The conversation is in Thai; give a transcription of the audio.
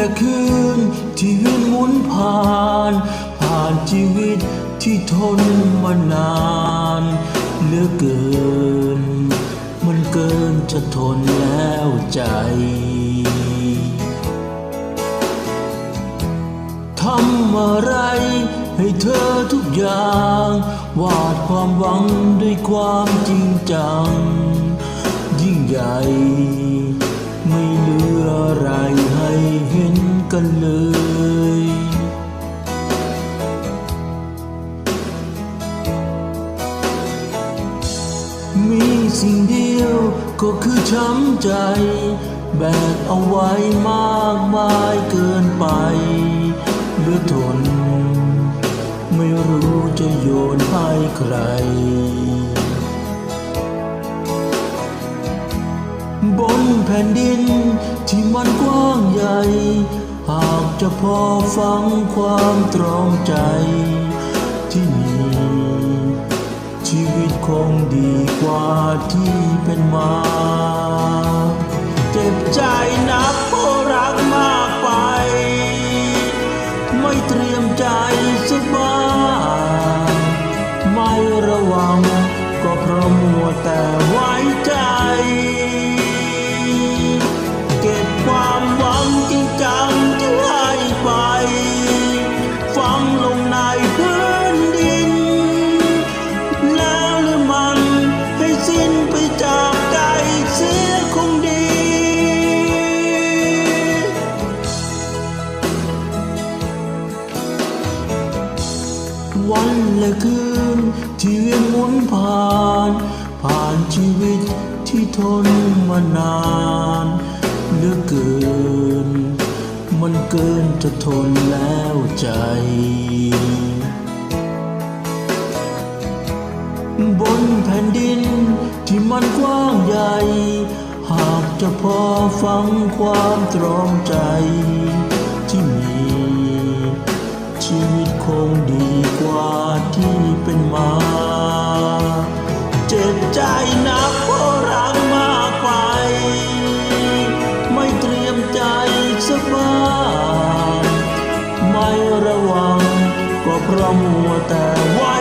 และคืนที่เวียนหมุนผ่าน ผ่านชีวิตที่ทนมานานเหลือเกิน มันเกินจะทนแล้วใจทำอะไรให้เธอทุกอย่าง วาดความหวังด้วยความจริงจัง ยิ่งใหญ่ มีสิ่งเดียวก็คือช้ำใจ แบกเอาไว้มากมายเกินไปเหลือทน ไม่รู้จะโยนให้ใคร บนแผ่นดินที่มันกว้างใหญ่ หากจะพอฟังความตรองใจที่มี งดีกว่าที่เป็นมา เจ็บใจนับ วันและคืนที่เวียนหมุนผ่าน ผ่านชีวิตที่ทนมานานเหลือเกิน มันเกินจะทนแล้วใจ บนแผ่นดินที่มันกว้างใหญ่ หากจะพอฟังความตรอมใจ ใจนับเพราะรักมากไป ไม่เตรียมใจสบายไม่ระวังก็เพราะมัวแต่ไว้